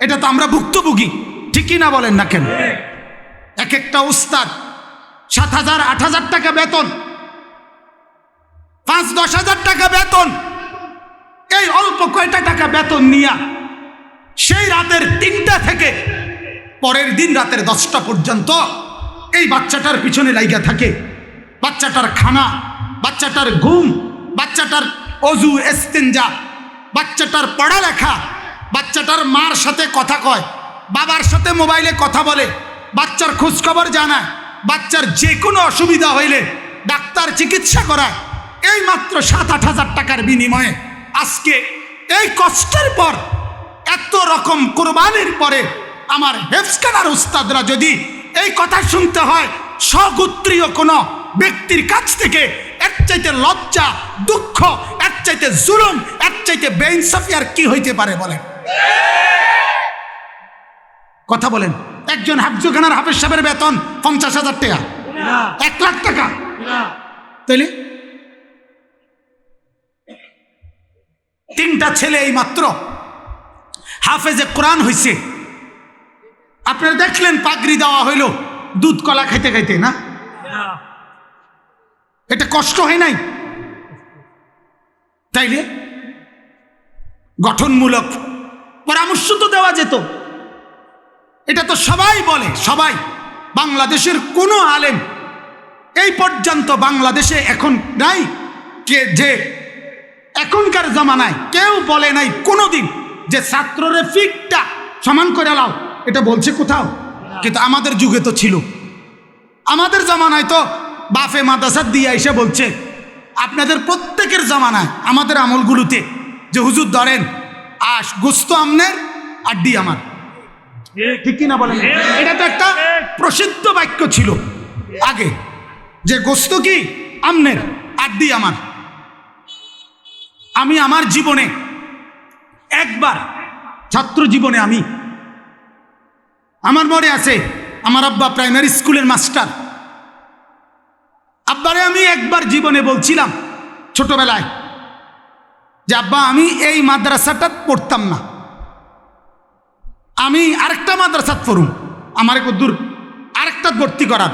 এটা তো আমরা ভুক্তভোগী, ঠিকই না বলেন না কেন? এক একটা উস্তাদ, সাত হাজার, আট হাজার টাকা বেতন, পাঁচ, দশ হাজার টাকা বেতন, এই অল্প কয়টা টাকা বেতন নিয়া সেই রাতের তিনটা থেকে পরের দিন রাতের দশটা পর্যন্ত এই বাচ্চাটার পিছনে লাইগা থাকে। বাচ্চাটার খানা, বাচ্চাটার ঘুম, বাচ্চাটার অজু, এস্তেঞ্জা, বাচ্চাটার পড়ালেখা বাচ্চাটার মার সাথে কথা কয়, বাবার সাথে মোবাইলে কথা বলে, বাচ্চার খোঁজখবর জানায়, বাচ্চার যে কোনো অসুবিধা হইলে ডাক্তার চিকিৎসা করায়। এই মাত্র সাত আট হাজার টাকার বিনিময়ে আজকে এই কষ্টের পর, এত রকম কোরবানির পরে আমার হেফসখানার উস্তাদরা যদি এই কথা শুনতে হয় স্বগোত্রীয় কোনো ব্যক্তির কাছ থেকে এর চাইতে লজ্জা, দুঃখ, এর চাইতে জুলুম, এর চাইতে বেইনসাফি কি হইতে পারে বলেন? কথা বলেন। একজন হাফজুখানার হাফেজ সাহেবের বেতন পঞ্চাশ হাজার টাকা। এক লাখ টাকা। তাইলে? তিনটা ছেলে এই মাত্র। হাফেজে কোরআন হইছে। আপনারা দেখলেন পাগড়ি দেওয়া হইল দুধ কলা খাইতে খাইতে না। এটা কষ্ট হয় নাই? তাইলে? গঠনমূলক পরামর্শ তো দেওয়া যেত। এটা তো সবাই বলে, সবাই। বাংলাদেশের কোনো আলেম এই পর্যন্ত বাংলাদেশে এখন নাই কে যে এখনকার জামানায় কেউ বলে নাই কোনোদিন যে ছাত্ররে ফিকটা সমান করে লাও। এটা বলছে কোথাও? কিন্তু আমাদের যুগে তো ছিল। আমাদের জামানায় তো বাফে মাদ্রাসার দিয়ে এসে বলছে, আপনাদের প্রত্যেকের জামানায় আমাদের আমলগুলোতে যে হুজুর ধরেন আস গোস্ত আমনের আড্ডি আমার। ঠিক কিনা বলেন? এটা তো একটা প্রসিদ্ধ বাক্য ছিল আগে, যে গোস্ত কি? আমনের আড্ডি আমার। আমি আমার জীবনে একবার ছাত্র জীবনে আমি, আমার মনে আছে, আমার আব্বা প্রাইমারি স্কুলের মাস্টার। আব্বারে আমি একবার জীবনে বলছিলাম ছোটবেলায় যে আব্বা, আমি এই মাদ্রাসাটা পড়তাম না। আমি আরেকটা মাদ্রাসাত পড়ুম। আমার কদ্দুর আরেকটা ভর্তি করার।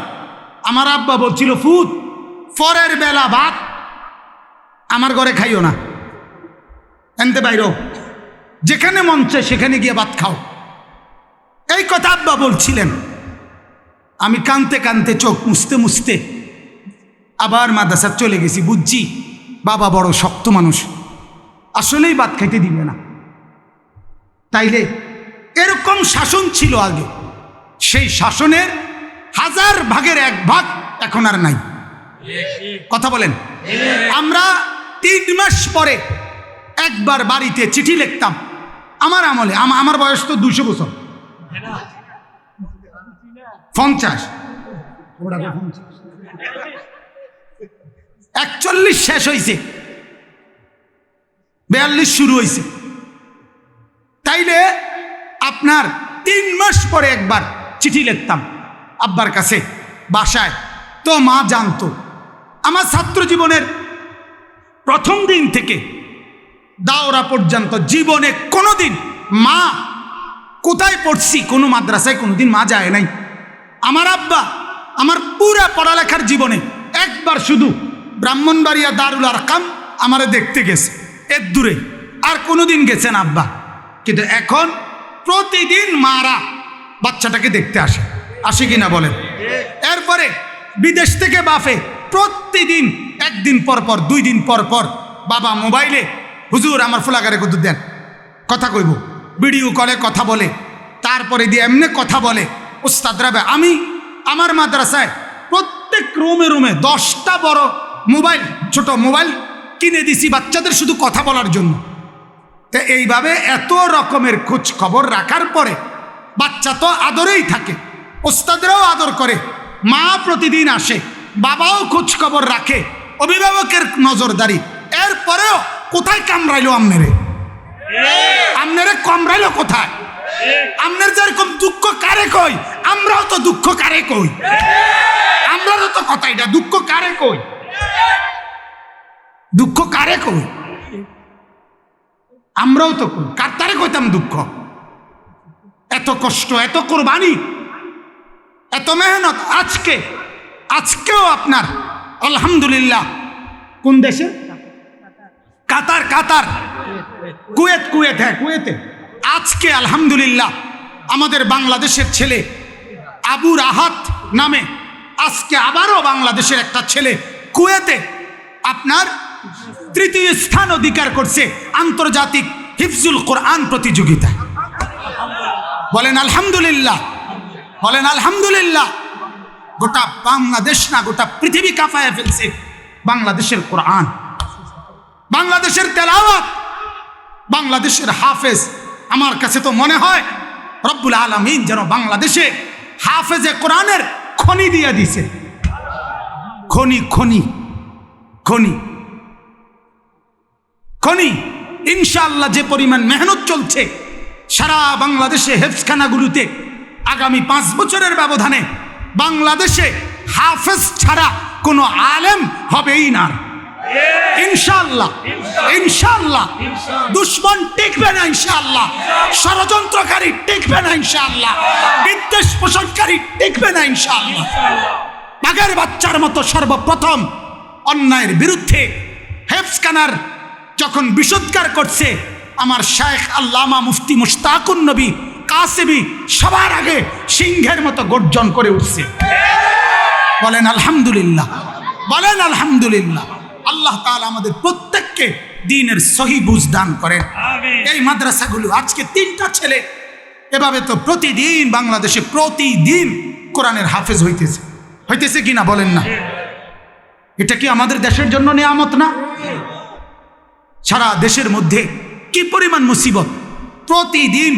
আমার আব্বা বলছিল, ফুত, পরের বেলা ভাত আমার ঘরে খাইও না। এনতে বাইরো। যেখানে মন চায় সেখানে গিয়ে ভাত খাও। এই কথা আব্বা বলছিলেন। আমি কানতে কানতে চোখ মুছতে মুছতে আবার মাদ্রাসা চলে গেছি। বুঝছি, বাবা বড় শক্ত মানুষ। আসলেই ভাত খাইতে দিবে না। তাইলে এরকম শাসন ছিল আগে। সেই শাসনের হাজার ভাগের এক ভাগ এখন আর নাই। কথা বলেন। আমরা তিন মাস পরে একবার বাড়িতে চিঠি লিখতাম। আমার আমলে, আম- আমার বয়স তো দুশো বছর। পঞ্চাশ। একচল্লিশ শেষ হয়েছে বিয়াল্লিশ শুরু হয়েছে তাইলে আপনার তিন মাস পরে একবার চিঠি লিখতাম আব্বার কাছে, বাসায়। তো মা জানতো, আমার ছাত্র জীবনের প্রথম দিন থেকে দাওরা পর্যন্ত জীবনে কোনোদিন মা কোথায় পড়ছি, কোনো মাদ্রাসায় কোনোদিন মা যায় নাই। আমার আব্বা আমার পুরা পড়ালেখার জীবনে একবার শুধু ব্রাহ্মণবাড়িয়া দারুল আরকাম আমারে দেখতে গেছে। এর দূরে। আর কোনোদিন গেছেন আব্বা। কিন্তু এখন প্রতিদিন মারা বাচ্চাটাকে দেখতে আসে। আসে কিনা বলেন? এরপরে বিদেশ থেকে বাফে প্রতিদিন, একদিন পর পর, দুই দিন পর পর বাবা মোবাইলে, হুজুর, আমার ফুলাগারে কত দেন। কথা কইব। ভিডিও কলে কথা বলে। তারপরে দিয়ে এমনি কথা বলে ওস্তাদরা বে- আমি আমার মাদ্রাসায় প্রত্যেক রুমে রুমে দশটা বড় মোবাইল, ছোট মোবাইল কিনে দিছি বাচ্চাদের শুধু কথা বলার জন্য। তো এইভাবে এত রকমের খোঁজ খবর রাখার পরে বাচ্চা তো আদরেই থাকে, ওস্তাদরাও আদর করে, মা প্রতিদিন আসে, বাবাও খোঁজ খবর রাখে, অভিভাবকের নজরদারি, এরপরেও কোথায় কামড়াইলো আমনেরে? আমনেরে কামড়াইলো কোথায়? আমনের যেরকম দুঃখ কারে কই আমরাও তো দুঃখ কারে কই? আমরাও তো কথা এটা, দুঃখ কারে কই? দুঃখ কারে কই? আমরাও তো কই। কার তারে কইতাম দুঃখ? এত কষ্ট, এত কোরবানি, এত মেহনত, আজকে, আজকেও আপনার, আলহামদুলিল্লাহ। কোন দেশে? কাতার কাতার। কুয়েত কুয়েত হ্যাঁ কুয়েতে। আজকে, আলহামদুলিল্লাহ, আমাদের বাংলাদেশের ছেলে আবু রাহাত নামে আজকে আবারও বাংলাদেশের একটা ছেলে কুয়েতে। আপনার তৃতীয় স্থান অধিকার করছে আন্তর্জাতিক হিফজুল কোরআন প্রতিযোগিতা বলেন আলহামদুলিল্লাহ। বলেন আলহামদুলিল্লাহ। গোটা বাংলাদেশ না, গোটা পৃথিবী কাঁপায় ফেলছে বাংলাদেশের কোরআন। বাংলাদেশের তেলাওয়াত, বাংলাদেশের হাফেজ। আমার কাছে তো মনে হয় রব্বুল আলমিন যেন বাংলাদেশে হাফেজে কোরআনের খনি দিয়ে দিছে খনি খনি খনি। খনি, ইনশাআল্লাহ যে পরিমাণ মেহনত চলছে, সারা বাংলাদেশে হেফসখানাগুলোতে আগামী পাঁচ বছরের ব্যবধানে বাংলাদেশে হাফেজ ছাড়া কোনো আলেম হবেই না। টিকবে না ইনশাআল্লাহ। ষড়যন্ত্রকারী ইনশাআল্লাহ। বিদ্বেষ ইনশাআল্লাহ। বাঘের বাচ্চার মতো সর্বপ্রথম অন্যায়ের বিরুদ্ধে হেফসখানার যখন বিষোদ্গার করছে আমার শেখ আল্লামা মুফতি মুশতাকুন নবী কাসেবি সবার আগে সিংহের মতো গর্জন করে উঠছে। বলেন আলহামদুলিল্লাহ। বলেন আলহামদুলিল্লাহ। আল্লাহ তাআলা আমাদের প্রত্যেককে দিনের সহি বুঝ দান করেন। এই মাদ্রাসাগুলো আজকে তিনটা ছেলে এভাবে তো প্রতিদিন বাংলাদেশে প্রতিদিন কোরআনের হাফেজ হইতেছে। হইতেছে কিনা বলেন না। এটা কি আমাদের দেশের জন্য নিয়ামত না? সারা দেশের মধ্যে কি পরিমাণ মুসিবত? প্রতিদিন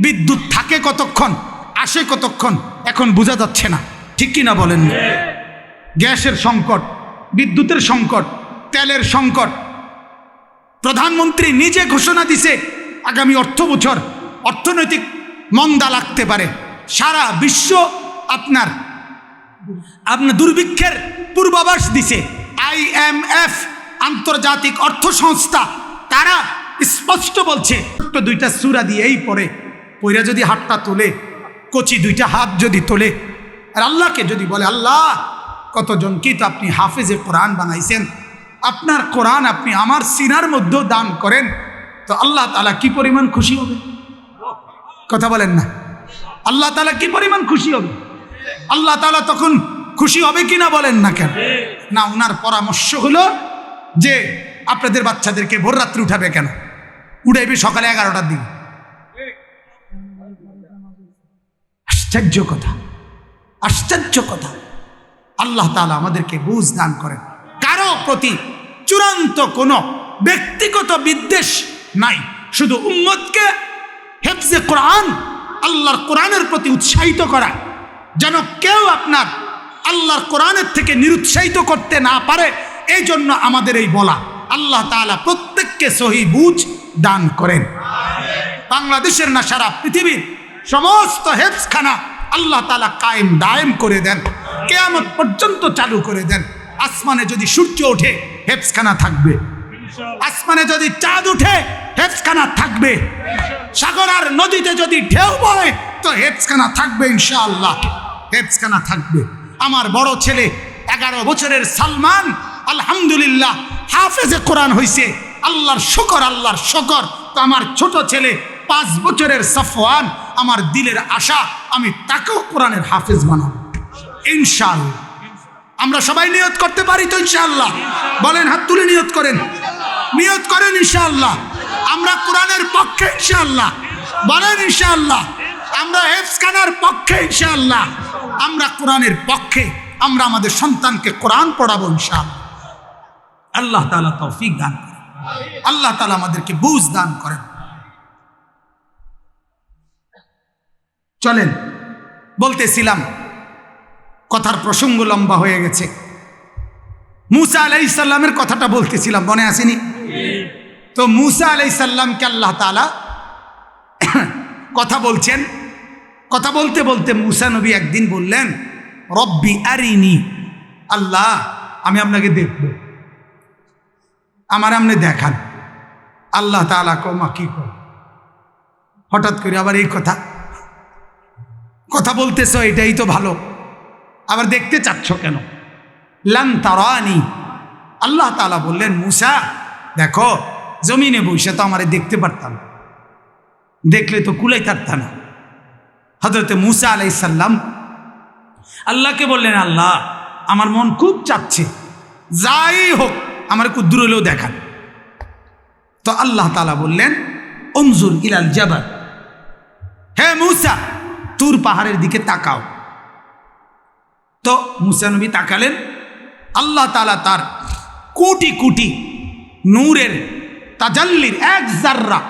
বিদ্যুৎ থাকে কতক্ষণ? আসে কতক্ষণ? এখন বোঝা যাচ্ছে না। ঠিক বলেন? না? গ্যাসের সংকট, বিদ্যুতের সংকট, তেলের সংকট। প্রধানমন্ত্রী নিজে ঘোষণা দিছে, আগামী অর্থ বছর অর্থনৈতিক মন্দা লাগতে পারে। সারা বিশ্ব আপনার আপনার দুর্ভিক্ষের পূর্বাভাস দিছে। আইএমএফ আন্তর্জাতিক অর্থ সংস্থা তারা স্পষ্ট বলছে, ছোট্ট দুইটা সুরা দিয়েই পড়ে পইরা যদি হাতটা তোলে, কচি দুইটা হাত যদি তোলে, আর আল্লাহকে যদি বলে, আল্লাহ কতজনকেই তো আপনি হাফেজে কোরআন বানাইছেন? আপনার কোরআন আপনি আমার সিনার মধ্যেও দান করেন। তো আল্লাহ তালা কি পরিমাণ খুশি হবে? কথা বলেন না। আল্লাহ তালা কি পরিমাণ খুশি হবে? আল্লাহ তালা তখন খুশি হবে কি না বলেন না কেন? না ওনার পরামর্শ হলো যে আপনাদের বাচ্চাদেরকে ভোর রাত্রে উঠাবে কেন? উঠাইবে সকালে এগারোটার দিকে। আশ্চর্য কথা। আশ্চর্য কথা। আল্লাহ তালা আমাদেরকে বুঝ দান করেন। কারও প্রতি চূড়ান্ত কোনো ব্যক্তিগত বিদ্বেষ নাই। শুধু উম্মতকে হেফজে কোরআন, আল্লাহর কোরআনের প্রতি উৎসাহিত করা। যেন কেউ আপনার আল্লাহর কোরআনের থেকে নিরুৎসাহিত করতে না পারে এই জন্য আমাদের এই বলা আল্লাহ তাআলা প্রত্যেককে সহি বুঝ দান করেন। বাংলাদেশের না, সারা পৃথিবীর সমস্ত হেফসখানা আল্লাহ তালা কায়েম দায়েম করে দেন। কেয়ামত পর্যন্ত চালু করে দেন। আসমানে যদি সূর্য ওঠে হেফসখানা থাকবে। আসমানে যদি চাঁদ উঠে হেফসখানা থাকবে। সাগর আর নদীতে যদি ঢেউ বয়, তো হেফসখানা থাকবে ইনশাআল্লাহ। হেফসখানা থাকবে। আমার বড় ছেলে এগারো বছরের সালমান আলহামদুলিল্লাহ, হাফেজে কোরআন হইছে। আল্লাহর শকর আল্লাহর শকর। তো আমার ছোট ছেলে পাঁচ বছরের সফওয়ান, আমার দিলের আশা, আমি তাকেও কোরআনের হাফেজ বানাবো। ইনশাআল্লাহ। আমরা সবাই নিয়ত করতে পারি তো ইনশাআল্লাহ? বলেন, হাত তুলে নিয়ত করেন। নিয়ত করেন ইনশাআল্লাহ। আমরা কোরআনের পক্ষে ইনশাআল্লাহ। বলেন, ইনশাআল্লাহ। আমরা হেফসখানার পক্ষে ইনশাআল্লাহ। আমরা কোরআনের পক্ষে। আমরা আমাদের সন্তানকে কোরআন পড়াবো ইনশাআল্লাহ। আল্লাহ তাআলা তৌফিক দান করেন। আল্লাহ তালা আমাদেরকে বুঝ দান করেন। চলেন, বলতেছিলাম, কথার প্রসঙ্গ লম্বা হয়ে গেছে। মুসা আলাই সাল্লামের কথাটা বলতেছিলাম, মনে আসেনি? তো মুসা আলাই সাল্লামকে আল্লাহ তালা কথা বলছেন। কথা বলতে বলতে মুসা নবী একদিন বললেন, রব্বি আরিনি, আল্লাহ, আমি আপনাকে দেখব। আমার আপনি দেখান। আল্লাহ তালা কমা কি কর হঠাৎ করে আবার এই কথা। কথা বলতেছ, এটাই তো ভালো। আবার দেখতে চাচ্ছ কেন? লান তারানি। আল্লাহ তালা বললেন, মুসা, দেখো, জমিনে বসে তো আমারে দেখতে পারতাম। দেখলে তো কুলাই থাকত না। হজরতে মুসা আলাইসাল্লাম আল্লাহকে বললেন, আল্লাহ, আমার মন খুব চাচ্ছে। যাই হোক আমার কুদ্দুর হলেও দেখান। তো আল্লাহ তালা বললেন, অমজুর ইলাল জাবার হে মুসা, তুর পাহাড়ের দিকে তাকাও। তো মুসা নবী তাকালেন। আল্লাহ তালা তার কোটি কোটি নূরের তাজাল্লির এক জাররা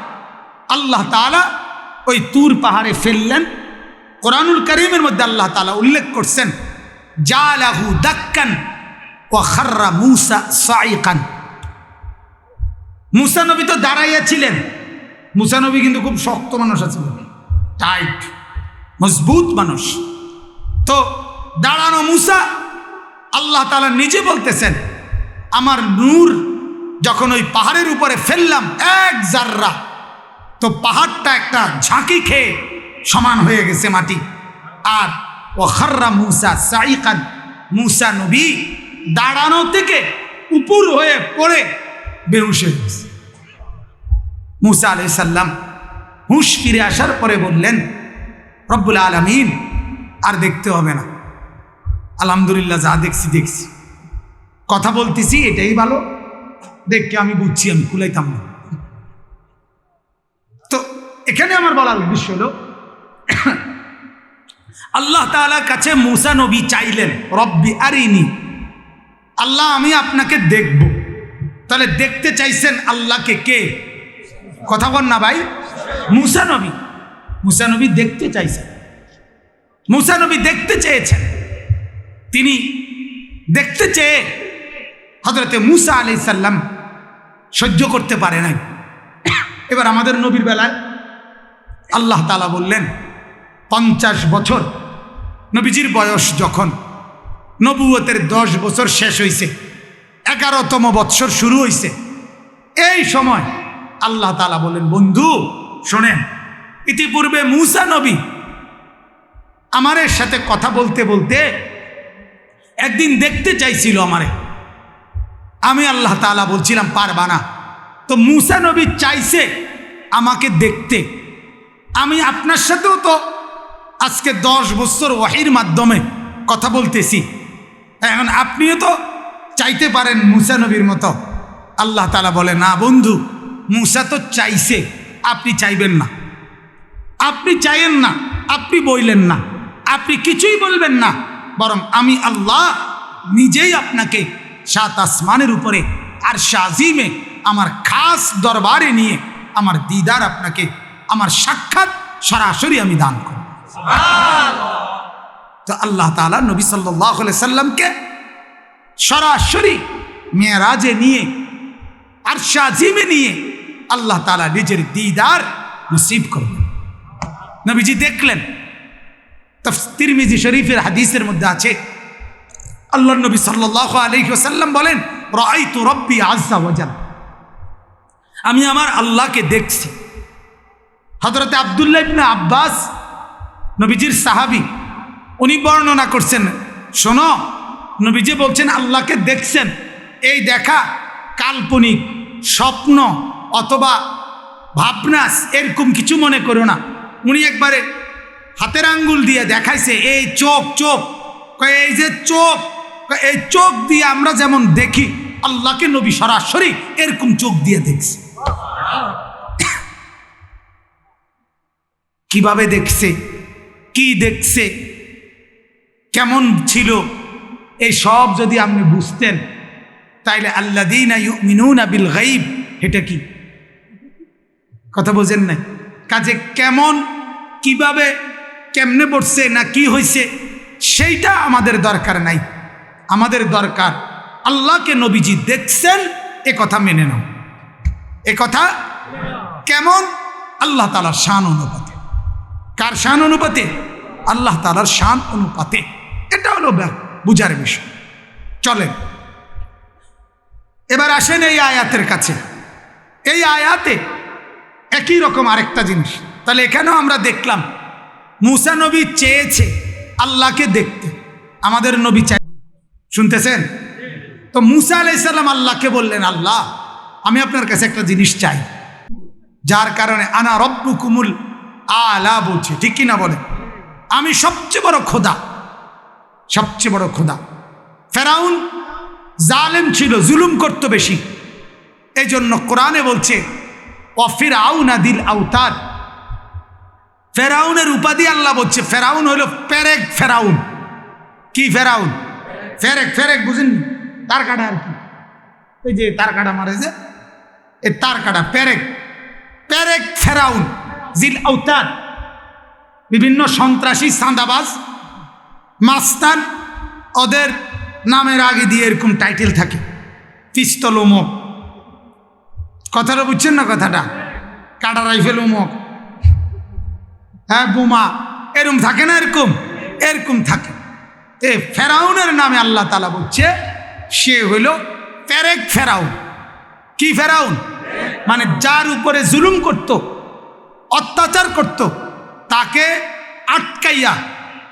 আল্লাহ তালা ওই তুর পাহাড়ে ফেললেন। কোরআনুল করিমের মধ্যে আল্লাহ তালা উল্লেখ করছেন, জালাহু দাক্কান ও খার্রা মুসা সাইকান মুসানবী তো দাঁড়াইয়াছিলেন মুসানবী কিন্তু খুব শক্ত মানুষ আছে। টাইট, মজবুত মানুষ। তো দাঁড়ানো মুসা, আল্লাহ তালা নিজে বলতেছেন, আমার নূর যখন ওই পাহাড়ের উপরে ফেললাম এক জাররা, তো পাহাড়টা একটা ঝাঁকি খেয়ে সমান হয়ে গেছে মাটি। আর ও খার্রা মুসা সাইকান মুসা নবী দাঁড়ানো থেকে উপর হয়ে পড়ে বেহুশ গেছে মুসা আলাই সাল্লাম হুঁশ ফিরে আসার পরে বললেন, রব্বুল আলমিন, আর দেখতে হবে না। আলহামদুলিল্লাহ যা দেখছি দেখছি। কথা বলতেছি, এটাই ভালো। দেখকে আমি বুঝছি, আমি খুলাইতাম না। তো এখানে আমার বলার উদ্দেশ্য হলো, আল্লাহ তালার কাছে মুসা নবী চাইলেন, রব্বি আরিনি আল্লাহ, আমি আপনাকে দেখব। তাহলে দেখতে চাইছেন আল্লাহকে কে? কথা বল না ভাই। মুসানবী মুসানবী দেখতে চাইছেন। মুসানবী দেখতে চেয়েছেন। তিনি দেখতে চেয়ে হজরতে মুসা আলি সাল্লাম সহ্য করতে পারে নাই। এবার আমাদের নবীর বেলায় আল্লাহ তালা বললেন, পঞ্চাশ বছর নবীজির বয়স যখন নবুয়তের দশ বছর শেষ হয়েছে এগারোতম বৎসর শুরু হয়েছে এই সময় আল্লাহ তালা বলেন, বন্ধু, শোনেন, ইতিপূর্বে মুসা নবী আমারের সাথে কথা বলতে বলতে একদিন দেখতে চাইছিল আমারে। আমি আল্লাহ তালা বলছিলাম, পারবা না। তো মুসা নবী চাইছে আমাকে দেখতে। আমি আপনার সাথেও তো আজকে দশ বছর ওয়াহির মাধ্যমে কথা বলতেছি। এখন আপনিও তো চাইতে পারেন মুসা নবীর মতো। আল্লাহ তালা বলে, না বন্ধু, মুসা তো চাইছে, আপনি চাইবেন না। আপনি চাইেন না, আপনি বইলেন না, আপনি কিছুই বলবেন না। বরং আমি আল্লাহ নিজেই আপনাকে সাত আসমানের উপরে আর শাজিমে আমার খাস দরবারে নিয়ে, আমার দিদার আপনাকে, আমার সাক্ষাৎ সরাসরি আমি দান করব। তো আল্লাহ তালা নবী সাল্লাহ সাল্লামকে সরাসরি মেয়েরাজে নিয়ে আর শাজিমে নিয়ে আল্লাহ তালা নিজের দিদার নসিব করবেন নবীজি দেখলেন তিরমিজি শরীফের হাদিসের মধ্যে আছে, আল্লাহ নবী সাল্লাহ আলহিহাসাল্লাম বলেন রাই তো রব্বি আজা ওয়াজাল। আমি আমার আল্লাহকে দেখছি। হজরতে আবদুল্লাহ ইবনে আব্বাস, নবীজির সাহাবি উনি বর্ণনা করছেন, শোনো, নবীজি বলছেন, আল্লাহকে দেখছেন। এই দেখা কাল্পনিক, স্বপ্ন অথবা ভাবনাস, এরকম কিছু মনে করো না। উনি একবারে হাতের আঙ্গুল দিয়ে দেখাইছে, এই চোখ চোখ এই যে চোখ এই চোখ দিয়ে আমরা যেমন দেখি, আল্লাহকে নবী সরাসরি এরকম চোখ দিয়ে দেখছি। কীভাবে দেখছে, কি দেখছে কেমন ছিল? এই সব যদি আপনি বুঝতেন, তাইলে আল্লাদিনা মিনুনা বিল গাইব এটা কি? কথা বোঝেন নাই? কাজে কেমন, কীভাবে, কেমনে পড়ছে, না কি হয়েছে সেইটা আমাদের দরকার নাই। আমাদের দরকার, আল্লাহকে নবীজি দেখছেন, এ কথা মেনে নাও। এ কথা কেমন, আল্লাহ তালার শান অনুপাতে। কার শান অনুপাতে? আল্লাহ তালার শান অনুপাতে। এটা হলো বুঝার বিষয়। চলেন। এবার আসেন এই আয়াতের কাছে। এই আয়াতে একই রকম আরেকটা জিনিস। তাহলে এখানেও আমরা দেখলাম, মুসা নবী চেয়েছে আল্লাহকে দেখতে। আমাদের নবী চাই। শুনতেছেন? তো মুসা আলাইসাল্লাম আল্লাহকে বললেন, আল্লাহ, আমি আপনার কাছে একটা জিনিস চাই। যার কারণে আনা রব্বু কুমুল আলা বলছে। ঠিক কিনা বলে আমি সবচেয়ে বড় খোদা। সবচেয়ে বড় খোদা ফেরাউন জালেম ছিল, জুলুম করত বেশি। এই জন্য কোরআনে বলছে অফির আউনা দিল আউতার। ফেরাউনের উপাধি আল্লাহ বলছে, ফেরাউন হইল পেরেক ফেরাউন। কি ফেরাউন? ফেরেক ফেরেক বুঝেন, তার কাটা আর কি? এই যে তার কাটা মারে যে এ তার কাটা পেরেক পেরেক ফেরাউন, জিল আউতার। বিভিন্ন সন্ত্রাসী, সাঁদাবাজ মাস্তান, ওদের নামের আগে দিয়ে এরকম টাইটেল থাকে। পিস্তল উমক কথাটা বুঝছেন না কথাটা? কাটা রাইফেল উমক হ্যাঁ বোমা। এরকম থাকে না এরকম? এরকম থাকে। এ ফেরাউনের নামে আল্লাহ তালা বলছে, সে হইল প্যারেক ফেরাউন। কি ফেরাউন? মানে যার উপরে জুলুম করত, অত্যাচার করত, তাকে আটকাইয়া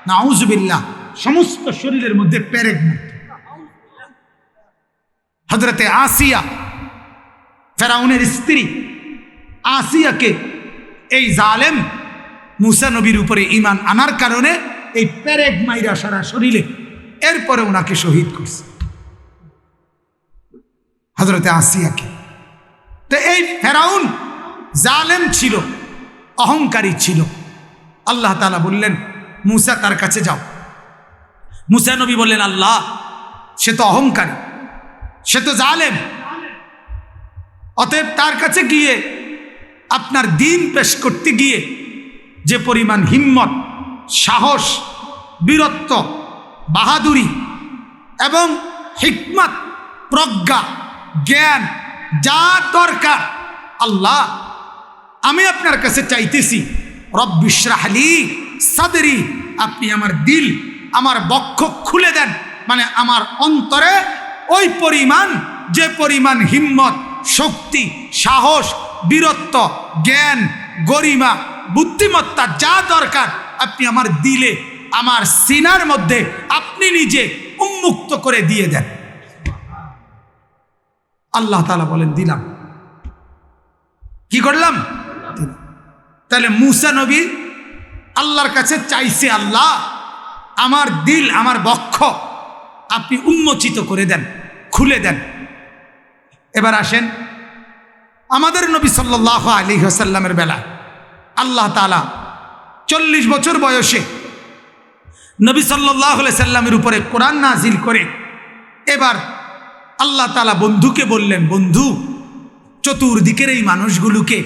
নাউজবিল্লা সমস্ত শরীরের মধ্যে প্যারেক মারত হজরতে আসিয়া, ফেরাউনের স্ত্রী আসিয়াকে এই জালেম মুসা নবীর উপরে ইমান আনার কারণে এই প্যারেক মাইরা সারা শরীরে এরপরে ওনাকে শহীদ করছে। হজরতে আসিয়াকে। তো এই ফেরাউন জালেম ছিল, অহংকারী ছিল। আল্লাহ তালা বললেন, মুসা তার কাছে যাও। মুসা নবী বললেন, আল্লাহ, সে তো অহংকারী, সে তো জালেম। অতএব তার কাছে গিয়ে আপনার দিন পেশ করতে গিয়ে যে পরিমাণ হিম্মত, সাহস, বীরত্ব, বাহাদুরি এবং হিকমত, প্রজ্ঞা, জ্ঞান, যা দরকার, আল্লাহ, আমি আপনার কাছে চাইতেছি রব্বিশ্রাহলি সাদরি, আপনি আমার দিল আমার বক্ষ খুলে দেন। মানে আমার অন্তরে ওই পরিমাণ, যে পরিমাণ হিম্মত, শক্তি, সাহস, বীরত্ব, জ্ঞান, গরিমা, বুদ্ধিমত্তা যা দরকার আপনি আমার দিলে, আমার সিনার মধ্যে আপনি নিজে উন্মুক্ত করে দিয়ে দেন। আল্লাহ তালা বলেন, দিলাম। কি করলাম? তাহলে মুসা নবী আল্লাহর কাছে চাইছে আল্লাহ আমার দিল, আমার বক্ষ আপনি উন্মোচিত করে দেন, খুলে দেন। এবার আসেন আমাদের নবী সাল্লাহ আলী হাসাল্লামের বেলা। আল্লাহ তালা চল্লিশ বছর বয়সে নবী সাল্লাহ সাল্লামের উপরে কোরআন নাজিল করে এবার আল্লাহ তালা বন্ধুকে বললেন, বন্ধু, চতুর্দিকের এই মানুষগুলোকে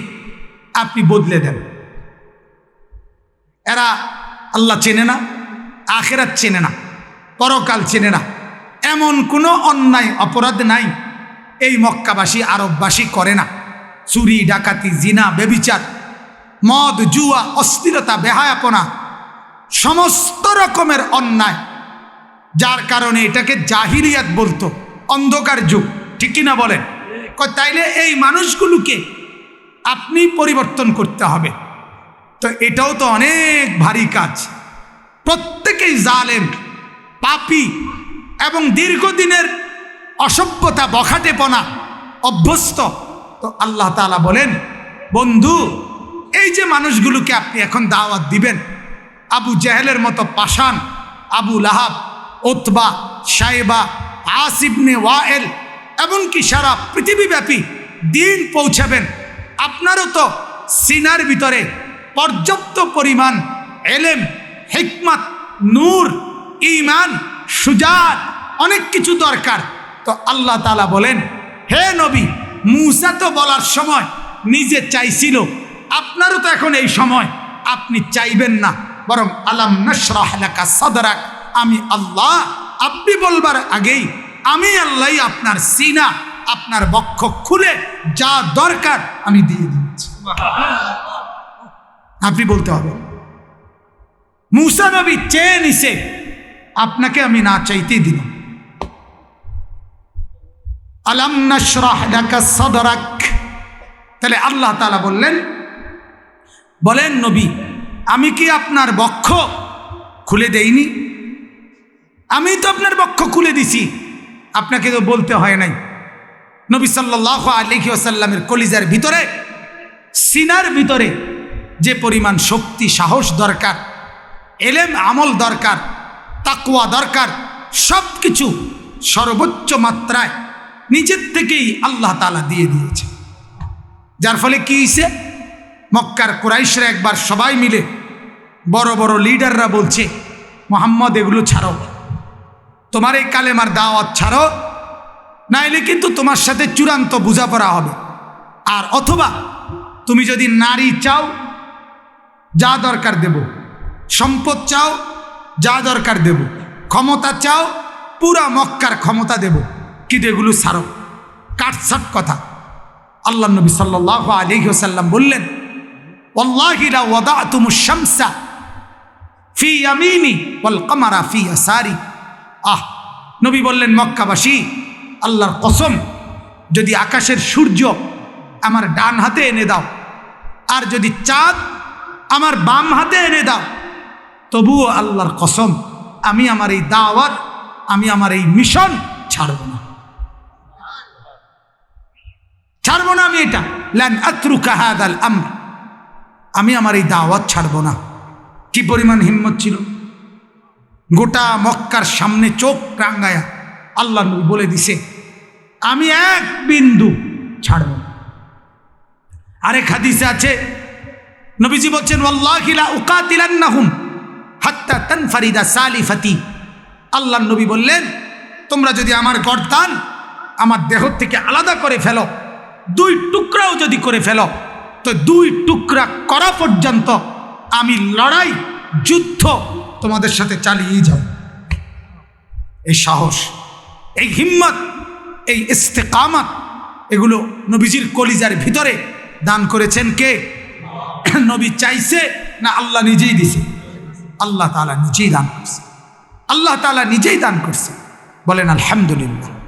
আপনি বদলে দেন। এরা আল্লাহ চেনে না আখেরাত চেনে না, পরকাল চেনে না। এমন কোনো অন্যায়, অপরাধ নাই। এই মক্কাবাসী আরববাসী করে না। চুরি, ডাকাতি, জিনা, বেবিচার, মদ, জুয়া, অস্থিরতা, বেহায়াপনা, সমস্ত রকমের অন্যায়। যার কারণে এটাকে জাহিরিয়াত বলতো, অন্ধকার যুগ, ঠিক কিনা বলেন? তাইলে এই মানুষগুলোকে আপনি পরিবর্তন করতে হবে। তো এটাও তো অনেক ভারী কাজ। প্রত্যেকেই জালেম, পাপি এবং দীর্ঘদিনের অসভ্যতা, বখাটেপনা অভ্যস্ত। তো আল্লাহ তালা বলেন, বন্ধু, এই যে মানুষগুলোকে আপনি এখন দাওয়াত দিবেন, আবু জাহেলের মতো পাষাণ, আবু লাহাব ওতবা সাহেবা আসিবনে ওয়াএল এমনকি সারা পৃথিবীব্যাপী দিন পৌঁছাবেন, আপনারও তো সিনার ভিতরে পর্যাপ্ত পরিমাণ এলেম হিকমত নূর ইমান সুজাত অনেক কিছু দরকার। তো আল্লাহ তালা বলেন হে নবী মুসা তো বলার সময় নিজে চাইছিল আপনারও তো এখন এই সময় আপনি চাইবেন না। বরং আলাম নশরাহ লাকা সাদরাক আমি আল্লাহ আপনি বলবার আগেই আমি আল্লাহ আপনার সিনা আপনার বক্ষ খুলে যা দরকার আমি দিয়ে দিচ্ছি। আপনি বলতে হবে। মুসা নবী চেয়ে নিছে, আপনাকে আমি না চাইতেই দিলাম আলাম লাকা সাদরাক। তাহলে আল্লাহ তাআলা বললেন, বলেন নবী, আমি কি আপনার বক্ষ খুলে দেইনি? আমি তো আপনার বক্ষ খুলে দিছি, আপনাকে তো বলতে হয় নাই। নবী সাল্লাহ আলহি আসাল্লামের কলিজার ভিতরে, সিনার ভিতরে যে পরিমাণ শক্তি, সাহস দরকার এলেম আমল দরকার তাকুয়া দরকার সব কিছু সর্বোচ্চ মাত্রায় নিজের থেকেই আল্লাহ তালা দিয়ে দিয়েছে। যার ফলে কি হয়েছে মক্কার কুরাইশরা একবার সবাই মিলে বড় বড় লিডাররা বলছে, মোহাম্মদ, এগুলো ছাড়ো। তোমার এই কালেমার দাওয়াত ছাড়ো, নাইলে কিন্তু তোমার সাথে চূড়ান্ত বোঝাপড়া হবে। আর অথবা তুমি যদি নারী চাও, যা দরকার দেব। সম্পদ চাও, যা দরকার দেব। ক্ষমতা চাও, পুরা মক্কার ক্ষমতা দেব। কিন্তু এগুলো সারো। কাটসাট কথা। আল্লাহ নবী সাল্লাহ আলহিহসাল্লাম বললেন ওল্লাহিরা ওদা তুমু ফি ফি আহ, নবী বললেন, মক্কাবাসী, আল্লাহর কসম, যদি আকাশের সূর্য আমার ডান হাতে এনে দাও, আর যদি চাঁদ আমার বাম হাতে এনে দাও তবুও আল্লাহর কসম, আমি আমার এই দাওয়াত, আমি আমার এই মিশন ছাড়ব না। ছাড়ব না আমি এটা। ল্যান আত্রু কাহাদ আল আমর। আমি আমার এই দাওয়াত ছাড়ব না। কি পরিমাণ হিম্মত ছিল? গোটা মক্কার সামনে চোখ রাঙ্গায়া আল্লাহ বলে দিছে, আমি এক বিন্দু ছাড়ব আরেক হাদিসে আছে, নবীজি বলছেন ওয়াল্লাহিলা উকাতিলান্নাহুম। হাত্তা তানফারিদা সালিফাতি। আল্লাহ নবী বললেন, তোমরা যদি আমার গর্তান আমার দেহ থেকে আলাদা করে ফেলো, দুই টুকরাও যদি করে ফেলো, তো দুই টুকরা করা পর্যন্ত আমি লড়াই, যুদ্ধ তোমাদের সাথে চালিয়েই যাব। এই সাহস, এই হিম্মত, এই ইস্তেকামত, এগুলো নবীজির কলিজার ভিতরে দান করেছেন কে? নবী চাইছে না আল্লাহ নিজেই দিছে? আল্লাহ তালা নিজেই দান করছে। আল্লাহ তালা নিজেই দান করছে। বলেন আলহামদুলিল্লাহ।